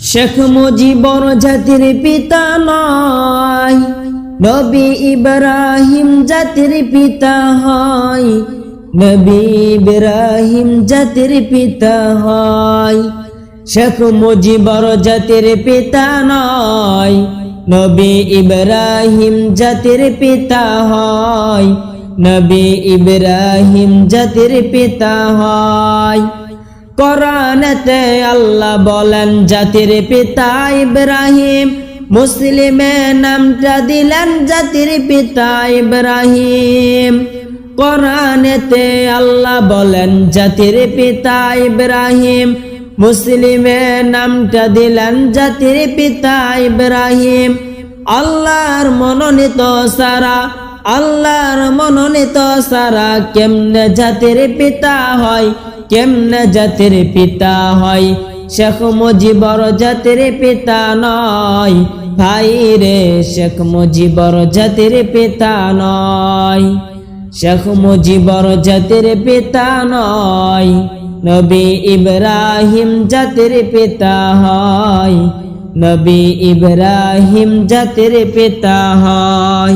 শেখ মুজিবর জাতির পিতা নয়, নবী ইব্রাহিম জাতির পিতা হয়, নবী ইব্রাহিম জাতির পিতা হয়। শেখ মুজিবর জাতির পিতা নয়, নবী ইব্রাহিম জাতির পিতা হয়, নবী ইব্রাহিম জাতির পিতা হয়। কোরআনেতে আল্লাহ বলেন, জাতির পিতা ইব্রাহিম, মুসলিমে নামটা দিলেন জাতির পিতা ইব্রাহিম। কোরআনেতে আল্লাহ বলেন, জাতির পিতা ইব্রাহিম, মুসলিমে নামটা দিলেন জাতির পিতা ইব্রাহিম। আল্লাহর মনোনীত সারা, আল্লাহর মনোনীত সারা কেমনে জাতির পিতা হয়? কেমনে জাতের পিতা হয়? শেখ মুজিবর জাতের পিতা নয়। ভাই রে শেখ মুজিবর জাতির পিতা নয়। শেখ মুজিবর জাতির পিতা নয়। নবী ইব্রাহিম জাতির পিতা হয়। নবী ইব্রাহিম জাতির পিতা হয়।